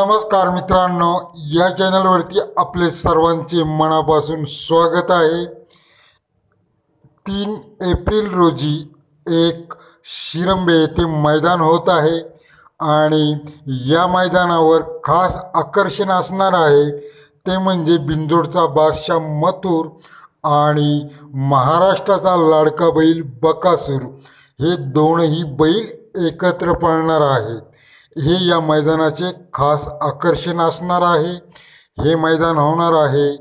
नमस्कार मित्रांनो या चॅनलवरती आपले सर्वांचे मनापासून स्वागत आहे. तीन एप्रिल रोजी एक शिरंबे येथे मैदान होत आहे आणि या मैदानावर खास आकर्षण असणार आहे. ते म्हणजे बिंजोडचा बादशाह मथुर आणि महाराष्ट्राचा लाडका बैल बकासूर. हे दोनही बैल एकत्र पळणार आहेत. हे या मैदानाचे खास आकर्षण असणार आहे. हे मैदान होणार आहे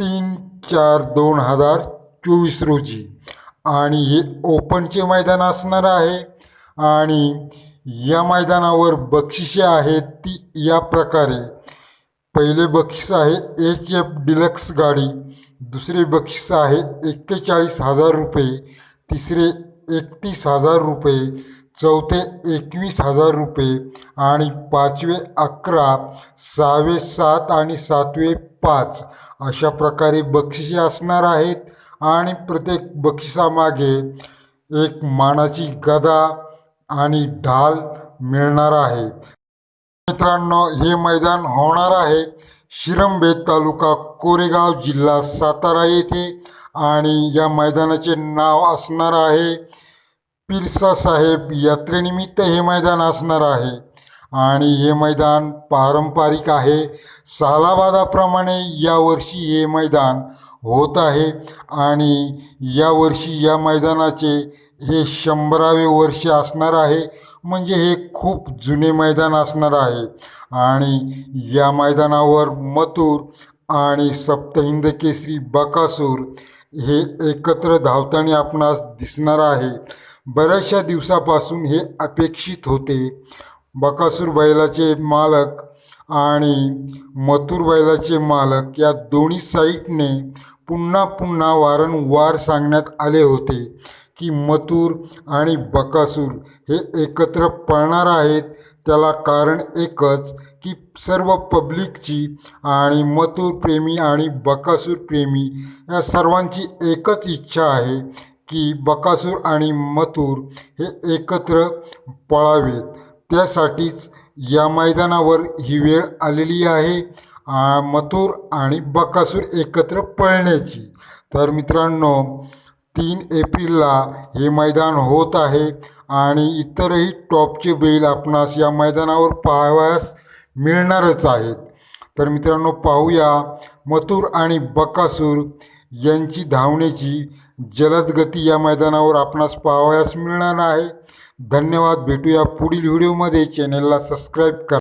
तीन चार दोन हजार चोवीस रोजी. आणि हे ओपनचे मैदान असणार आहे. आणि या मैदानावर बक्षिसे आहेत ती या प्रकारे. पहिले बक्षीस आहे एच एफ डिलक्स गाडी. दुसरे बक्षीस आहे एक्केचाळीस हजार रुपये. तिसरे एकतीस हजार रुपये. चौथे एकवीस हजार रुपये आणि पाचवे अकरा सहावे सात आणि सातवे पाच अशा प्रकारे बक्षिसे असणार आहेत. आणि प्रत्येक बक्षिसामागे एक मानाची गदा आणि ढाल मिळणार आहे. मित्रांनो हे मैदान होणार आहे शिरंबे तालुका कोरेगाव जिल्हा सातारा येथे आणि या मैदानाचे नाव असणार आहे पिरसा साहेब यात्रेनिमित्त हे मैदान असणार आहे. आणि हे मैदान पारंपरिक आहे. सालाबादाप्रमाणे यावर्षी हे मैदान होत आहे. आणि यावर्षी या मैदानाचे हे शंभरावे वर्ष असणार आहे. म्हणजे हे खूप जुने मैदान असणार आहे. आणि या मैदानावर मथुर आणि सप्तहिंद केसरी बकासूर हे एकत्र धावताना आपणास दिसणार आहे. बऱ्याचशा दिवसापासून हे अपेक्षित होते. बकासूर बैलाचे मालक आणि मथुर बैलाचे मालक या दोन्ही साईटने पुन्हा पुन्हा वारंवार सांगण्यात आले होते की मथुर आणि बकासूर हे एकत्र पळणार आहेत. त्याला कारण एकच की सर्व पब्लिकची आणि मथुर प्रेमी आणि बकासूर प्रेमी या सर्वांची एकच इच्छा आहे की बकासूर आणि मथुर हे एकत्र पळावेत. त्यासाठीच या मैदानावर ही वेळ आलेली आहे. मथुर आणि बकासूर एकत्र पळण्याची. तर मित्रांनो तीन एप्रिलला हे मैदान होत आहे आणि इतरही टॉपचे बैल आपणास या मैदानावर पाहावयास मिळणारच आहेत. तर मित्रांनो पाहूया मथुर आणि बकासूर यांची धावण्याची जलद गती या मैदानावर आपणास पाहावयास मिळणार आहे. धन्यवाद. भेटूया पुढील व्हिडिओमध्ये. चॅनलला सबस्क्राईब करा.